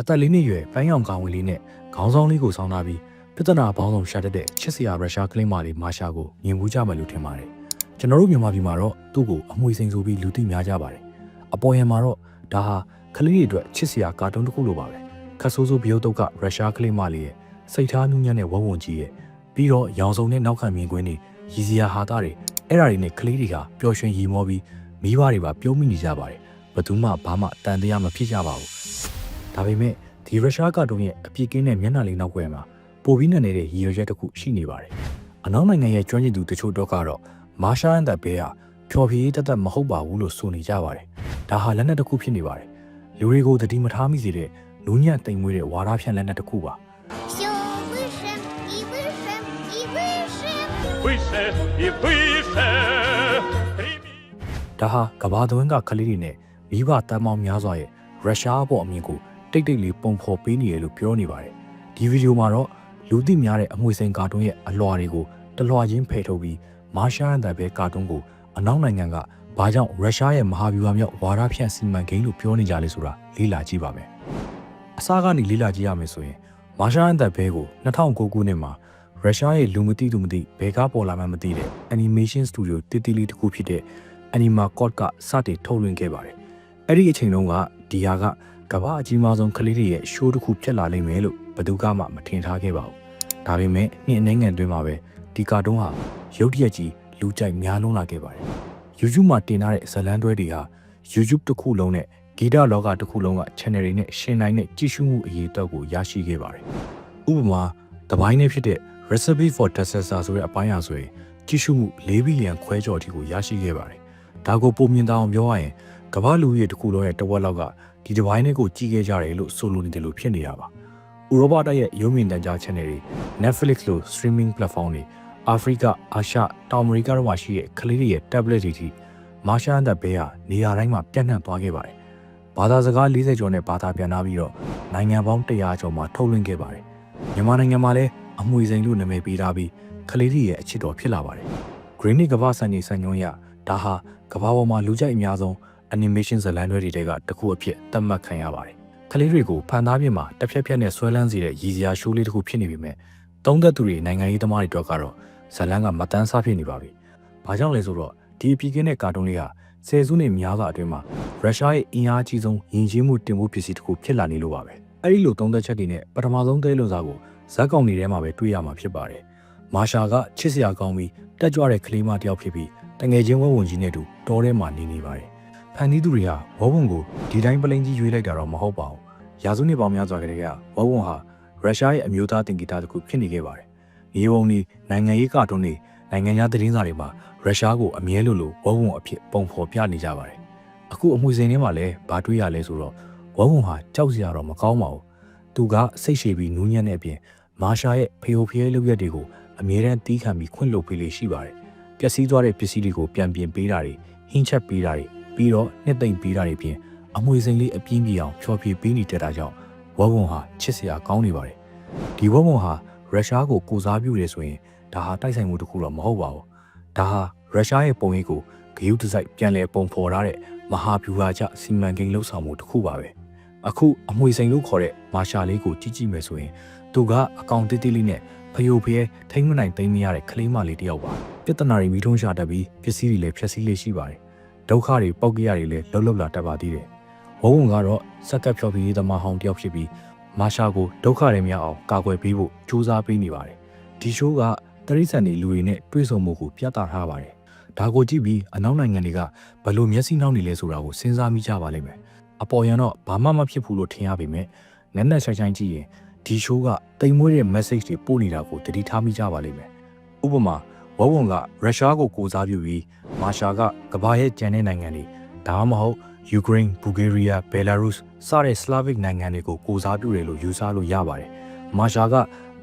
အသက်လေးနှစ်ရွယ်ပန်းရောင်ကောင်ဝင်လေးနဲ့ခေါင်းဆောင်လေးကိုဆောင်းထားပြီးပြဿနာပေါင်းဆောင်ရှာတတ်တဲ့ချစ်စရာရုရှားကလင်းမလေးမာရှာကိုမြင်မှုကြမယ်လို့ထင်ပါတယ်ကျွန်တော်တို့မြန်မာပြည်မှာတော့သူ့ကိုအမွေစိန်ဆိုပြီးလူသိများကြပါတယ်အပေါ်ယံမှာတော့ဒါဟာကလေးတွေအတွက်ချစ်စရာကာတွန်းတစ်ခုလိုပါပဲခတ်ဆိုးဆိုးဘယုတ်တုတ်ကရုရှားကလင်းမလေးရဲ့စိတ်ထားနူးညံ့တဲ့ဝဝွန်ကြီးရဲ့ပြီးတော့ရောင်စုံတဲ့နောက်ခံမြင်ကွင်းတွေရည်စရာဟာသားတွေအဲ့ဓာတွေနဲ့ကလေးတွေကပျော်ရွှင်ရီမောပြီးမိဘတွေပါပြုံးမိနေကြပါတယ်ဘယ်သူမှဘာမှတန်တရားမဖြစ်ကြပါဘူး ဒါပေမဲ့ဒီရုရှားကတုံးရဲ့အပြစ်ကင်းတဲ့မျက်နှာလေးနောက်ွယ်မှာပိုပြီးနက်နေတဲ့ရည်ရွယ်ချက်တစ်ခုရှိနေပါတယ်။အနောက်နိုင်ငံရဲ့ကျွမ်းကျင်သူတချို့တော့ကတော့မာရှားအန်တဘဲကဖြော်ဖြေးတတ်တတ်မဟုတ်ပါဘူးလို့ဆိုနေကြပါတယ်။ဒါဟာလက်နက်တစ်ခုဖြစ်နေပါတယ်။လူတွေကိုတတိမထားမိစေတဲ့နူးညံ့တိမ်မွေးတဲ့ဝါဒဖြန့်လက်နက်တစ်ခုပါ။ဒါဟာကဘာသွင်းကကလေးတွေနဲ့မိဘတန်ပေါင်းများစွာရဲ့ရုရှားအပေါ်အမြင်ကို တိတ်တိတ်လေးပုံဖော်ပေးနေရလို့ပြောနေပါတယ်ဒီဗီဒီယိုမှာတော့လူသိများတဲ့အမွေစိန်ကာတွန်းရဲ့အလွှာတွေကိုတလွှာချင်းဖယ်ထုတ်ပြီးမာရှာအန်တဲ့ဘဲကာတွန်းကိုအနောက်နိုင်ငံကဘာကြောင့်ရုရှားရဲ့မဟာဗျူဟာမြောက်ဝါဒဖြန့်စီမံကိန်းလို့ပြောနေကြလဲဆိုတာလေ့လာကြည့်ပါမယ်အစားကနေလေ့လာကြည့်ရမယ်ဆိုရင်မာရှာအန်တဲ့ဘဲကို2009ခုနှစ်မှာရုရှားရဲ့လူမသိသူမသိဘဲကားပေါ်လာမှမသိတဲ့ animation studio တည်တည်လေးတစ်ခုဖြစ်တဲ့ Anima Code ကစတင်ထုတ်လွှင့်ခဲ့ပါတယ်။အဲ့ဒီအချိန်တုန်းကဒီဟာက ကမ္ဘာအကြီးမားဆုံးကလေးတွေရဲ့ show တစ်ခုဖြစ်လာလိမ့်မယ်လို့ဘယ်သူကမှမထင်ထားခဲ့ပါဘူး။ဒါပေမဲ့နှစ်အနည်းငယ်အတွင်းမှာပဲဒီကာတွန်းဟာရုပ်တရက်ကြီးလူကြိုက်များလွန်းလာခဲ့ပါတယ်။ YouTube မှာတင်ထားတဲ့ဇာတ်လမ်းတွဲတွေဟာ YouTube တစ်ခုလုံးနဲ့ဂီတလောကတစ်ခုလုံးက channel တွေနဲ့ရှင်နိုင်တဲ့ကြည့်ရှုမှုအရေးအသွက်ကိုရရှိခဲ့ပါတယ်။ဥပမာတပိုင်းနဲ့ဖြစ်တဲ့ Recipe for Disaster ဆိုတဲ့အပိုင်းအဆိုရင်ကြည့်ရှုမှု၄ဘီလီယံခွဲကျော်အထိကိုရရှိခဲ့ပါတယ်။ဒါကိုပုံမြင်တောင်ပြောရရင်ကမ္ဘာလူကြီးတစ်ခုလုံးရဲ့တဝက်လောက်က ဒီဒီပိုင်းတွေကိုကြည့်ခဲ့ကြတယ်လို့ဆိုလိုနေတယ်လို့ဖြစ်နေတာပါ။ဥရောပတိုက်ရဲ့ရုပ်မြင်သံကြား channel တွေ Netflix လို streaming platform တွေအာဖရိကအာရှတောင်အမေရိကတို့မှာရှိတဲ့ကလေးတွေရဲ့ tablet တွေထိမာရှာအန်ဒဘဲဟာနေရာတိုင်းမှာပြန့်နှံ့သွားခဲ့ပါတယ်။ဘာသာစကား40ကျော်နဲ့ဘာသာပြန်လာပြီးတော့နိုင်ငံပေါင်း100ကျော်မှာထုတ်လွှင့်ခဲ့ပါတယ်။မြန်မာနိုင်ငံမှာလည်းအမွေစိန်လို့နာမည်ပေးထားပြီးကလေးတွေရဲ့အချစ်တော်ဖြစ်လာပါတယ်။ Green ကမ္ဘာစံချိန်စံညွှန်းရဒါဟာကမ္ဘာပေါ်မှာလူကြိုက်အများဆုံး animation ဇာတ်လမ်းတွေတွေကတစ်ခုအဖြစ်သတ်မှတ်ခံရပါတယ်။ကလေးတွေကိုဖန်သားပြင်မှာတစ်ဖြက်ဖြက်နဲ့ဆွဲလန်းစေတဲ့ရည်စရာရှိုးလေးတစ်ခုဖြစ်နေပြီမဲ့သုံးသက်သူတွေနိုင်ငံရေးသမားတွေအတွက်ကတော့ဇာတ်လမ်းကမတန်းစားဖြစ်နေပါပြီ။ဘာကြောင့်လဲဆိုတော့ဒီအပြည်ကင်းတဲ့ကာတွန်းလေးဟာဆယ်စုနှစ်များစွာအတွင်းမှာရုရှားရဲ့အင်အားကြီးဆုံးယဉ်ကျေးမှုတင်မှုပစ္စည်းတစ်ခုဖြစ်လာနေလို့ပါပဲ။အဲဒီလိုသုံးသက်ချက်တွေနဲ့ပထမဆုံးသဲလွန်စားကိုဇက်ကောင်တွေထဲမှာပဲတွေ့ရမှာဖြစ်ပါတယ်။မာရှာကချစ်စရာကောင်းပြီးတက်ကြွတဲ့ကလေးမတစ်ယောက်ဖြစ်ပြီးတငယ်ချင်းဝဲဝင်ကြီးနဲ့တူတောထဲမှာနေနေပါတယ်။ ဖန်တီးသူတွေကဝဝုံကိုဒီတိုင်းပလိန်ကြီးရွေးလိုက်တာတော့မဟုတ်ပါဘူး။ရာစုနှစ်ပေါင်းများစွာကတည်းကဝဝုံဟာရုရှားရဲ့အမျိုးသားတင်ဂီတတစ်ခုဖြစ်နေခဲ့ပါတယ်။မြေပုံတွေနိုင်ငံရေးကာတွန်းတွေနိုင်ငံခြားသတင်းစာတွေမှာရုရှားကိုအမြဲလိုလိုဝဝုံအဖြစ်ပုံဖော်ပြနေကြပါတယ်။အခုအမွေစိန်ထဲမှာလည်းဘာတွေ့ရလဲဆိုတော့ဝဝုံဟာကြောက်စရာတော့မကောင်းပါဘူး။သူကစိတ်ရှည်ပြီးနူးညံ့တဲ့အပြင်မာရှာရဲ့ဖေယိုဖျဲလုပ်ရက်တွေကိုအမြဲတမ်းတီးခံပြီးခွင့်လွှတ်ပေးလေးရှိပါတယ်။ပျက်စီးသွားတဲ့ပစ္စည်းတွေကိုပြန်ပြင်ပေးတာတွေဟင်းချက်ပေးတာတွေ ပြီးတော့နှစ်သိမ့်ပေးတာတွေပြင်အမွေစိန်လေးအပြင်းပြေအောင်ဖျော်ဖြေပေးနေတတ်တာကြောင့်ဝဝုံဟာချစ်စရာကောင်းနေပါတယ်။ဒီဝဝုံဟာရုရှားကိုကိုစားပြုတယ်ဆိုရင်ဒါဟာတိုက်ဆိုင်မှုတစ်ခုတော့မဟုတ်ပါဘူး။ဒါဟာရုရှားရဲ့ပုံရိပ်ကိုဂယုတစိုက်ပြန်လည်ပုံဖော်ထားတဲ့မဟာဗျူဟာကျစီမံကိန်းလှုပ်ဆောင်မှုတစ်ခုပါပဲ။အခုအမွေစိန်လို့ခေါ်တဲ့မာရှာလေးကိုကြည့်ကြည့်မယ်ဆိုရင်သူကအကောင်တိတိလေးနဲ့ဖယိုဖျဲထိမ့်မနိုင်သိမ်းမရတဲ့ကလေးမလေးတစ်ယောက်ပါပြဿနာတွေမိထုံးရှာတတ်ပြီးပစ္စည်းတွေလည်းဖျက်ဆီးလေးရှိပါတယ် ဒုက္ခတွေပောက်ကရတွေလည်းလှုပ်လှုပ်လာတတ်ပါသေးတယ်ဝုံဝုံကတော့စက်ကပ်ဖြော်ပြရေးသမားဟောင်းတစ်ယောက်ဖြစ်ပြီးမာရှာကိုဒုက္ခတွေမရအောင်ကာကွယ်ပေးဖို့ကြိုးစားပေးနေပါတယ်ဒီရှိုးကတရိษံတွေလူတွေနဲ့တွေ့ဆုံမှုကိုပြသထားပါတယ်ဒါကိုကြည့်ပြီးအနောက်နိုင်ငံတွေကဘယ်လိုမျက်စိနှောက်နေလဲဆိုတာကိုစဉ်းစားမိကြပါလိမ့်မယ်အပေါ်ယံတော့ဘာမှမဖြစ်ဘူးလို့ထင်ရပေမဲ့နက်နက်ဆိုင်ဆိုင်ကြည့်ရင်ဒီရှိုးကတိမ်မွေးတဲ့ message တွေပို့နေတာကိုတတိထားမိကြပါလိမ့်မယ်ဥပမာ ဝဝုံကရုရှားကိုကိုစားပြုပြီးမာရှာကကမ္ဘာရဲ့ကျန်တဲ့နိုင်ငံတွေဒါမှမဟုတ်ယူကရိန်းဘူဂေးရီးယားဘယ်လာရုစ်စတဲ့ Slavic နိုင်ငံတွေကိုကိုစားပြုတယ်လို့ယူဆလို့ရပါတယ်မာရှာက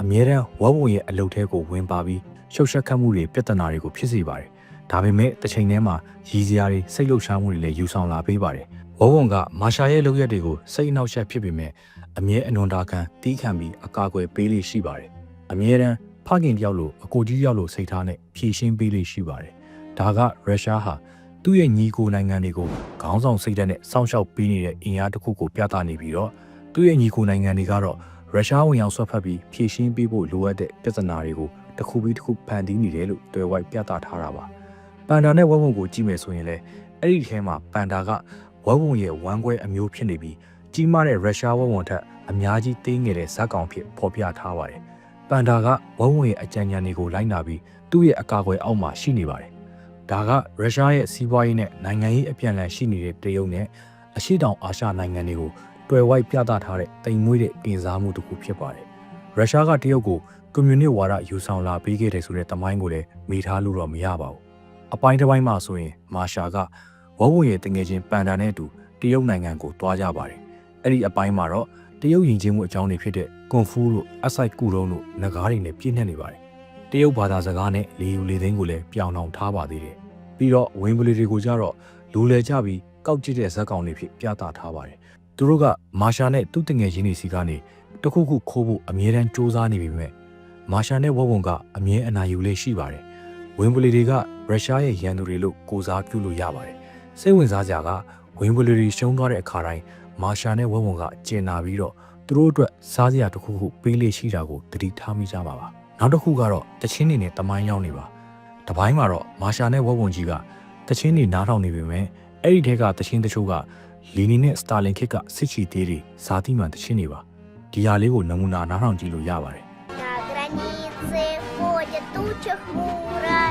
အမြဲတမ်းဝဝုံရဲ့အလုပ်ထဲကိုဝင်ပါပြီးရှုပ်ရှက်ခတ်မှုတွေပြဿနာတွေကိုဖြစ်စေပါတယ်ဒါပေမဲ့တစ်ချိန်တည်းမှာရည်စရာတွေစိတ်လှုပ်ရှားမှုတွေလည်းယူဆောင်လာပေးပါတယ်ဝဝုံကမာရှာရဲ့လုပ်ရက်တွေကိုစိတ်အနှောက်အယှက်ဖြစ်ပေမဲ့အမြဲအနွန်တာခံတီးခံပြီးအကာအကွယ်ပေးလေးရှိပါတယ်အမြဲတမ်း ဖခင်တယောက်လိုအကိုကြီးတယောက်လိုစိတ်ထားနဲ့ဖြည့်ရှင်းပေးလေးရှိပါတယ်ဒါကရုရှားဟာသူ့ရဲ့ညီကိုနိုင်ငံတွေကိုခေါင်းဆောင်စိတ်ဓာတ်နဲ့စောင့်ရှောက်ပေးနေတဲ့အင်အားတစ်ခုကိုပြသနေပြီးတော့သူသူ့ရဲ့ညီကိုနိုင်ငံတွေကတော့ရုရှားဝင်ရောက်ဆွတ်ဖက်ပြီးဖြည့်ရှင်းပေးဖို့လိုအပ်တဲ့ပြဿနာတွေကိုတစ်ခုပြီးတစ်ခုဖန်တီးနေတယ်လို့တွေ့ဝိုက်ပြသထားတာပါပန်ဒါနဲ့ဝက်ဝုံကိုကြည့်မယ်ဆိုရင်လည်းအဲ့ဒီထဲမှာပန်ဒါကဝက်ဝုံရဲ့ဝမ်းကွဲအမျိုးဖြစ်နေပြီးကြီးမားတဲ့ရုရှားဝက်ဝုံထက်အများကြီးသေးငယ်တဲ့ဇက်ကောင်ဖြစ်ဖော်ပြထားပါတယ် ပန်ဒါကဝက်ဝုံရဲ့အကြံဉာဏ်တွေကိုလိုက်နာပြီးသူ့ရဲ့အကာအကွယ်အောက်မှာရှိနေပါတယ်ဒါကရုရှားရဲ့စီးပွားရေးနဲ့နိုင်ငံရေးအပြန်အလှန်ရှိနေတဲ့တရုတ်နဲ့အရှေ့တောင်အာရှနိုင်ငံတွေကိုတွေ့ဝိုက်ပြသထားတဲ့တိမ်မွေးတဲ့ပြင်စားမှုတစ်ခုဖြစ်ပါတယ်။ရုရှားကတရုတ်ကိုကွန်မြူနစ်ဝါဒယူဆောင်လာပေးခဲ့တယ်ဆိုတဲ့တမိုင်းကိုလည်းမေးထားလို့တော့မရပါဘူး။အပိုင်းတစ်ပိုင်းမှာဆိုရင်မာရှာကဝဝရဲ့တငယ်ချင်းပန်ဒါနဲ့အတူတရုတ်နိုင်ငံကိုတွားကြပါတယ်။အဲ့ဒီအပိုင်းမှာတော့တရုတ်ယဉ်ကျေးမှုအကြောင်းတွေဖြစ်တဲ့ ကွန်ဖူးတို့အစိုက်ကူတုံးတို့ငကားတွေနဲ့ပြည့်နှက်နေပါတယ်။တရုတ်ဘာသာစကားနဲ့လေယူလေသိန်းကိုလည်းပြောင်းအောင်ထားပါသေးတယ်။ပြီးတော့ဝင်းပလီတွေကိုကြတော့လူလဲကြပြီးကောက်ကျစ်တဲ့ဇက်ကောင်တွေဖြစ်ပြသထားပါတယ်။သူတို့ကမာရှာနဲ့သူ့တငယ်ချင်းတွေစီကနေတခုခုခိုးဖို့အမြဲတမ်းစူးစမ်းနေပြီမဲ့မာရှာနဲ့ဝဝုံကအမြဲအနာယူလေးရှိပါတယ်။ဝင်းဘလီတွေကရုရှားရဲ့ရန်သူတွေလို့ကိုစားပြုလို့ရပါတယ်။စိတ်ဝင်စားကြကဝင်းဘလီတွေရှုံးသွားတဲ့အခါတိုင်းမာရှာနဲ့ဝဝုံကကျင်နာပြီးတော့ သူတို့အတွက်စားစရာတစ်ခုခုပေးလေးရှိတာကိုတတိထားမိကြပါပါ။နောက်တစ်ခုကတော့တချင်းနေနဲ့တမိုင်းရောက်နေပါ။တပိုင်းမှာတော့မာရှာနဲ့ဝဝုံကြီးကတချင်းနေနားထောင်နေပေမဲ့အဲ့ဒီထဲကတချင်းတချို့က လီနီနဲ့စတာလင်ခေတ်ကစစ်ချီသေးတွေဇာတိမှန်တချင်းတွေပါဒီဟာလေးကိုနမူနာနားထောင်ကြည့်လို့ရပါတယ် На границе ходят тучи хмуро.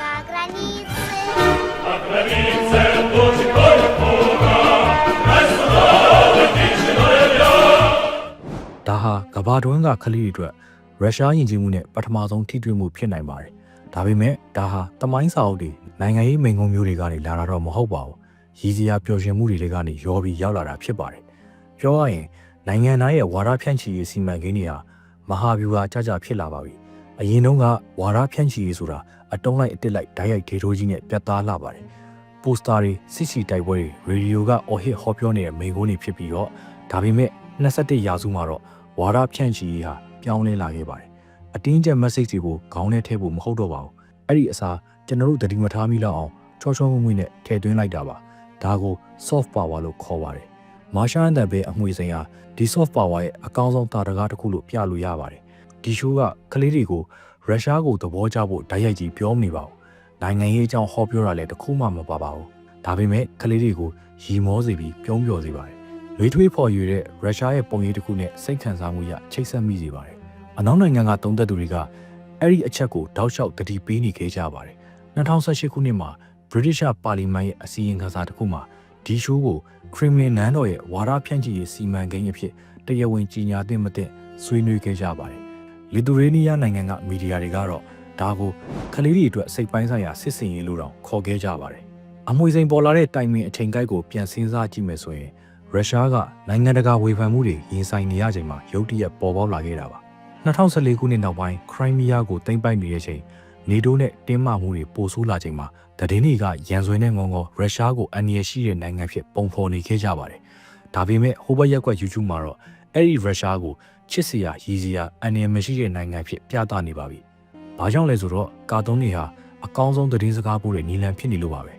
На границе. ဒါဟာက ဘာတွင်းကခလေးတွေအတွက်ရုရှားယဉ်ကျေးမှုနဲ့ပထမဆုံးထိတွေ့မှုဖြစ်နိုင်ပါတယ်ဒါပေမဲ့ဒါဟာတမိုင်းစာအုပ်တွေနိုင်ငံရေးမိန်ကုန်းမျိုးတွေကနေလာတာတော့မဟုတ်ပါဘူးရည်စရာပျော်ရွှင်မှုတွေကနေရောပြီးရောက်လာတာဖြစ်ပါတယ်ပြောရရင်နိုင်ငံသားရဲ့ဝါဒဖြန့်ချီရေးစီမံကိန်းတွေဟာမဟာဗျူဟာကြကြဖြစ်လာပါပြီအရင်တုန်းကဝါဒဖြန့်ချီရေးဆိုတာအတုံးလိုက်အတစ်လိုက်ဓာတ်ရိုက်ဒေထိုးကြီးနဲ့ပြတ်သားလာပါတယ်ပိုစတာတွေစစ်စီတိုက်ပွဲတွေရေဒီယိုကအော်ဟစ်ဟောပြောနေတဲ့မိန်ကုန်းတွေဖြစ်ပြီးတော့ဒါပေမဲ့21ရာစုမှာတော့ ဝါဒဖြန့်ချီရေးဟာပြောင်းလဲလာခဲ့ပါတယ်။အတင်းကျပ် message တွေကိုခေါင်းထဲထည့်ဖို့မဟုတ်တော့ပါဘူး။အဲ့ဒီအစားကျွန်တော်တို့တတိမထားမိလောက်အောင်ချောချောမွေ့မွေ့နဲ့ထည့်သွင်းလိုက်တာပါ။ဒါကို soft power လို့ခေါ်ပါတယ်။မာရှာအန်တန်ဘဲအမွေစိန်ဟာဒီ soft power ရဲ့အကောင်းဆုံးတာတကားတစ်ခုလို့ပြလို့ရပါတယ်။ဒီ show ကကလေးတွေကိုရုရှားကိုသဘောကျဖို့ဓာတ်ရိုက်ကြီးပြောမနေပါဘူး။နိုင်ငံရေးအကြောင်းဟောပြောတာလည်းတစ်ခုမှမပါပါဘူး။ဒါပေမဲ့ကလေးတွေကိုရီမောစေပြီးပြုံးပျော်စေပါတယ်။ လွေးထွေးဖော်ရွေတဲ့ရုရှားရဲ့ပုံရိပ်တစ်ခုနဲ့စိတ်ခံစားမှုရချိတ်ဆက်မိစေပါတယ်။အနောက်နိုင်ငံကသုံးသက်သူတွေကအဲ့ဒီအချက်ကိုတောက်လျှောက်တတိပေးနေခဲ့ကြပါတယ်။2018ခုနှစ်မှာ British ပါလီမန်ရဲ့အစည်းအဝေးခန်းစာတစ်ခုမှာဒီရှိုးကို Kremlin နန်းတော်ရဲ့ဝါဒဖြန့်ချီရေးစီမံကိန်းအဖြစ်တရားဝင်ကြီးညာသင့်မသင့်ဆွေးနွေးခဲ့ကြပါတယ်။လီသူရေးနီးယားနိုင်ငံကမီဒီယာတွေကတော့ဒါကိုကလေးတွေအတွက်စိတ်ပိုင်းဆိုင်ရာစစ်စင်ရေးလို့တောင်ခေါ်ခဲ့ကြပါတယ်။အမွေစိန်ပေါ်လာတဲ့တိုင်ပင်အချိန်ကိုက်ကိုပြန်စဉ်းစားကြည့်မယ်ဆိုရင် ရုရှားကနိုင်ငံတကာဝေဖန်မှုတွေရင်ဆိုင်နေရချိန်မှာရုတ်တရက်ပေါ်ပေါက်လာခဲ့တာပါ2014ခုနှစ်နောက်ပိုင်းခရိုင်းမီးယားကိုသိမ်းပိုက်နေတဲ့ချိန်နေတိုးနဲ့တင်းမာမှုတွေပိုဆိုးလာချိန်မှာသတင်းတွေကရန်ဆွေနဲ့ငုံငေါရုရှားကိုအန္တရာယ်ရှိတဲ့နိုင်ငံဖြစ်ပုံဖော်နေခဲ့ကြပါတယ်ဒါပေမဲ့ဟိုဘက်ရက်ကွက် YouTube မှာတော့အဲ့ဒီရုရှားကိုချစ်စရာရည်စရာအန္တရာယ်မရှိတဲ့နိုင်ငံဖြစ်ပြသနေပါပြီဘာကြောင့်လဲဆိုတော့ကာတွန်းတွေဟာအကောင်းဆုံးသတင်းစကားပို့တဲ့နီလန်ဖြစ်နေလို့ပါပဲ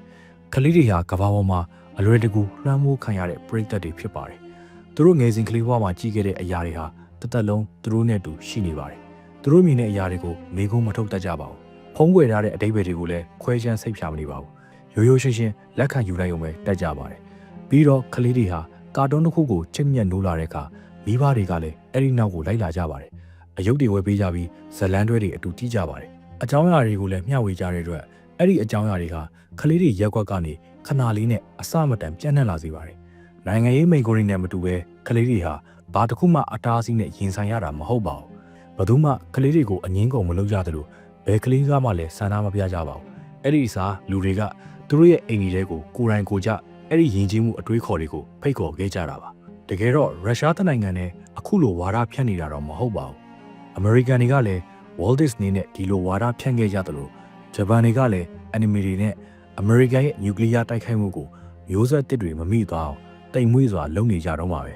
ကလေးတွေဟာကမ္ဘာပေါ်မှာ အလွယ်တကူလွှမ်းမိုးခံရတဲ့ပရိသတ်တွေဖြစ်ပါတယ်။သူတို့ငယ်စဉ်ကလေးဘဝမှာကြီးခဲ့တဲ့အရာတွေဟာတစ်သက်လုံးသူတို့နဲ့အတူရှိနေပါတယ်။သူတို့မြင်တဲ့အရာတွေကိုမေကုန်းမထုတ်တတ်ကြပါဘူး။ဖုံးကွယ်ထားတဲ့အတိတ်တွေကိုလည်းခွဲခြမ်းစိတ်ဖြာမနေပါဘူး။ရိုးရိုးရှင်းရှင်းလက်ခံယူလိုက်ရုံပဲတတ်ကြပါတယ်။ပြီးတော့ကလေးတွေဟာကာတွန်းတစ်ခုကိုချစ်မြတ်နိုးလာတဲ့အခါမိဘတွေကလည်းအဲ့ဒီနောက်ကိုလိုက်လာကြပါတယ်။အယုတ်တွေဝယ်ပေးကြပြီးဇလန်းတွဲတွေအတူတီးကြပါတယ်။အကြောင်းအရာတွေကိုလည်းမျှဝေကြတဲ့အတွက် အဲ့ဒီအကြောင်းအရာတွေကကလေးတွေရက်ကွက်ကနေခဏလေးနဲ့အစမတန်ပြန့်နှံ့လာစေပါတယ်။နိုင်ငံရေးမိန်ကိုရီနဲ့မတူပဲကလေးတွေဟာဘာတစ်ခုမှအတားအဆီးနဲ့ရင်ဆိုင်ရတာမဟုတ်ပါဘူး။ဘယ်သူမှကလေးတွေကိုအငင်းကုန်မလုပ်ကြသလိုဘယ်ကလေးကမှလည်းဆန္ဒမပြကြပါဘူး။အဲ့ဒီအစားလူတွေကသူတို့ရဲ့အိမ်ကြီးတွေကိုကိုယ်တိုင်ကိုယ်ကြအဲ့ဒီယဉ်ကျေးမှုအတွေးခေါ်တွေကိုဖိတ်ခေါ်ခဲ့ကြတာပါ။တကယ်တော့ရုရှားတနိုင်ငံနဲ့အခုလိုဝါဒဖြန့်နေတာတော့မဟုတ်ပါဘူး။အမေရိကန်တွေကလည်း Walt Disney နဲ့ဒီလိုဝါဒဖြန့်ခဲ့ကြသလို ဂျပန်တွေကလည်း anime တွေနဲ့အမေရိကန်ရဲ့နျူကလ িয়ার တိုက်ခိုက်မှုကိုမျိုးဆက်တစ်တွေမမိသွားအောင်တိမ်မွေးစွာလုပ်နေကြတော့မှာပဲ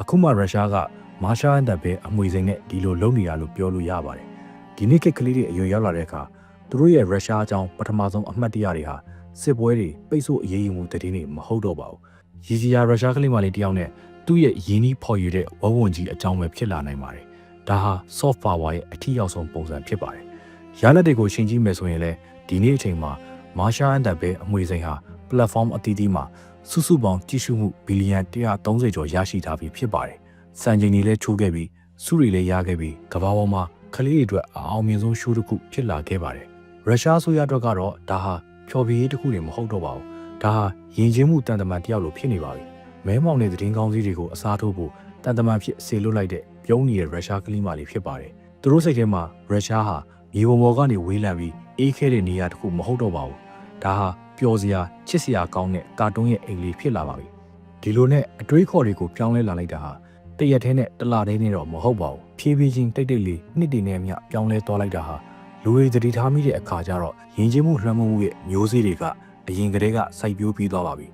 အခုမှရုရှားကမာရှာအန်တဘဲအမွေစိန်နဲ့ဒီလိုလုပ်နေတာလို့ပြောလို့ရပါတယ်ဒီနေ့ခေတ်ကလေးတွေအရွယ်ရောက်လာတဲ့အခါသူတို့ရဲ့ရုရှားအကြောင်းပထမဆုံးအမှတ်တရတွေဟာစစ်ပွဲတွေပိတ်ဆို့အရေးယူမှုတည်င်းတွေမဟုတ်တော့ပါဘူးရည်စရာရုရှားကလေးမလေးတယောက်နဲ့သူသူ့ရဲ့ရင်းနှီးဖော်ရည်တဲ့ဝဝွန်ကြီးအကြောင်းပဲဖြစ်လာနိုင်ပါတယ်ဒါဟာ soft power ရဲ့အထီးရောက်ဆုံးပုံစံဖြစ်ပါတယ် ရလက်တွေကိုရှင်းကြည့်မယ်ဆိုရင်လည်းဒီနေ့အချိန်မှာမာရှာအန်တပ်ပဲအမွေစိန်ဟာ platform အသီးသီးမှာစုစုပေါင်းကြည့်ရှုမှုဘီလီယံ130ကျော်ရရှိထားပြီးဖြစ်ပါတယ်စံချိန်တွေလည်းချိုးခဲ့ပြီးစုတွေလည်းရခဲ့ပြီးကမ္ဘာပေါ်မှာကလေးတွေအတွက်အအောင်မြင်ဆုံးရှိုးတစ်ခုဖြစ်လာခဲ့ပါတယ်ရုရှားဆိုရအတွက်ကတော့ဒါဟာဖျော်ဖြေရေးတစ်ခုတွေမဟုတ်တော့ပါဘူးဒါဟာယဉ်ကျေးမှုတန်တမန်တယောက်လိုဖြစ်နေပါပြီမဲမောင်တဲ့သတင်းကောင်းစီးတွေကိုအစားထိုးဖို့တန်တမန်ဖြစ်ဆေလွတ်လိုက်တဲ့ပြုံးနေတဲ့ရုရှားကလေးမလေးဖြစ်ပါတယ်သူတို့စိတ်ထဲမှာရုရှားဟာ မြေပုံပေါ်ကနေဝေးလံပြီးအေးခဲတဲ့နေရာတစ်ခုမဟုတ်တော့ပါဘူးဒါဟာပျော်စရာချစ်စရာကောင်းတဲ့ကာတွန်းရဲ့အိမ်လေးဖြစ်လာပါပြီဒီလိုနဲ့အတွေးခေါ်တွေကိုပြောင်းလဲလာလိုက်တာဟာတရက်ထဲနဲ့တလထဲနဲ့တော့မဟုတ်ပါဘူးဖြည်းဖြည်းချင်းတိတ်တိတ်လေးနှစ်တည်နေအမျှပြောင်းလဲသွားလိုက်တာဟာလူတွေသတိထားမိတဲ့အခါကျတော့ယဉ်ကျေးမှုလွှမ်းမိုးမှုရဲ့မျိုးစေ့တွေကအရင်ကတည်းကစိုက်ပျိုးပြီးသွားပါပြီ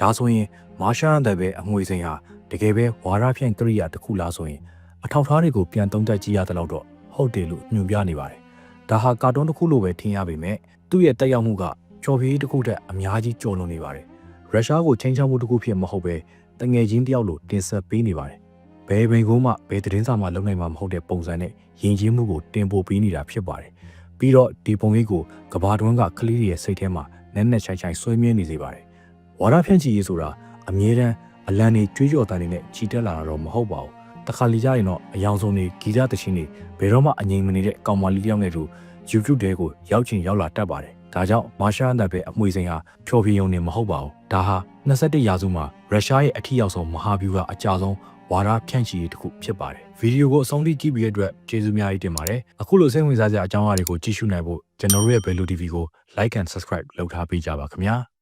ဒါဆိုရင်မာရှာအန်တဲ့ပဲအမွေစိန်ဟာတကယ်ပဲဝါရဖြန့်ကရိယာတစ်ခုလားဆိုရင်အထောက်ထားတွေကိုပြန်သုံးသပ်ကြည့်ရတဲ့လောက်တော့ဟုတ်တယ်လို့ညွှန်ပြနေပါတယ် ဒါဟာကာတွန်းတစ်ခုလိုပဲထင်ရပေမဲ့သူ့ရဲ့တက်ရောက်မှုကချော်ဖြေးတစ်ခုတည်းအများကြီးကျော်လွန်နေပါတယ်ရုရှားကိုချိန်ချောက်မှုတစ်ခုဖြစ်မဟုတ်ပဲတငယ်ချင်းတယောက်လိုတင်ဆက်ပေးနေပါတယ်ဘယ်ဘိန်ကိုမှဘယ်သတင်းစာမှလုံနိုင်မှာမဟုတ်တဲ့ပုံစံနဲ့ယဉ်ကျေးမှုကိုတင်ပို့ပေးနေတာဖြစ်ပါတယ်ပြီးတော့ဒီပုံလေးကိုကဘာတွန်းကကလေးတွေရဲ့စိတ်ထဲမှာနက်နက်ချိုင်ချိုင်ဆွဲမြဲနေစေပါတယ်ဝါရဖြန့်ချီရေးဆိုတာအမြဲတမ်းအလံနေကြွေးကြော်တန်တွေနဲ့ချီတက်လာတာတော့မဟုတ်ပါဘူး တခါလီကြရင်တော့အယောင်ဆုံးနေဂီတသချင်းတွေဘယ်တော့မှအငြိမ်မနေတဲ့ကောင်မလေးတယောက်နဲ့တူ YouTube တဲကိုရောက်ချင်ရောက်လာတတ်ပါတယ်ဒါကြောင့်မာရှာအန်တပ်ပဲအမွေစိန်ဟာဖြော်ဖြေရုံနဲ့မဟုတ်ပါဘူးဒါဟာ21ရာစုမှာရုရှားရဲ့အထီးရောက်ဆုံးမဟာဗျူဟာအကြဆုံးဝါဒဖြန့်ချီရေးတစ်ခုဖြစ်ပါတယ်ဗီဒီယိုကိုအဆုံးထိကြည့်ပြီးတဲ့အတွက်ကျေးဇူးများကြီးတင်ပါတယ်အခုလိုစိတ်ဝင်စားစရာအကြောင်းအရာတွေကိုကြည့်ရှုနိုင်ဖို့ကျွန်တော်တို့ရဲ့ Bello TV ကို like and subscribe လုပ်ထားပေးကြပါခင်ဗျာ